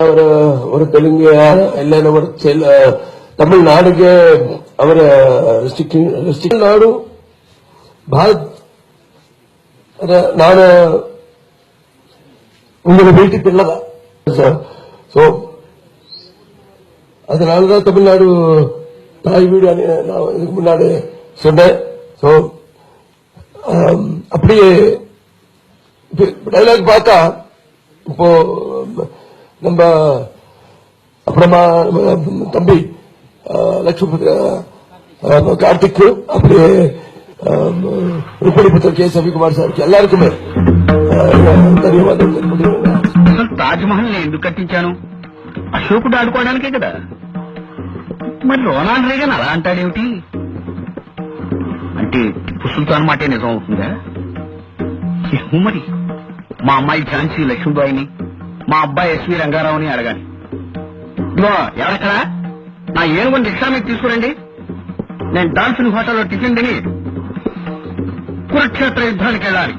அவர் ஒரு தெலுங்கு இல்லைன்னா ஒரு தமிழ்நாடுக்கு ಅವರ ರೆಸ್ಟ್ರಿಕ್ಷನ್ ನಾಡು ಭಾರತ್ ನಾನು உங்களை வீட்டு பிள்ளைதா ஸோ அதனாலதான் தமிழ்நாடு தாய் வீடு நான் இதுக்கு முன்னாடி சொன்னேன். ஸோ அப்படியே டைலாக் பார்த்தா இப்போ நம்ம அப்புறமா தம்பி லட்சுமி கார்த்திக்கு அப்படியே ருப்படி புத்தர் கே சவிகுமார் சாருக்கு எல்லாருக்குமே ధన్యవాదాలు తాజ్మహల్ నేను ఎందుకు కట్టించాను? అశోకుడు ఆడుకోవడానికే కదా. మరి రోనాల్డ్ రేగన్ అలా అంటాడేమిటి? అంటే టిప్పు సుల్తాన్ మాటే నిజం అవుతుందా? ఏమో మరి మా అమ్మాయి ఝాన్సీ లక్ష్మీబాయిని మా అబ్బాయి ఎస్వి రంగారావుని అడగాలి. ఇదిగో ఎవరక్కడా? నా ఏనుగుని రిక్షా మీద తీసుకురండి. నేను డాల్ఫిన్ హోటల్లో టిఫిన్ తిని కురుక్షేత్ర యుద్ధానికి వెళ్ళాలి.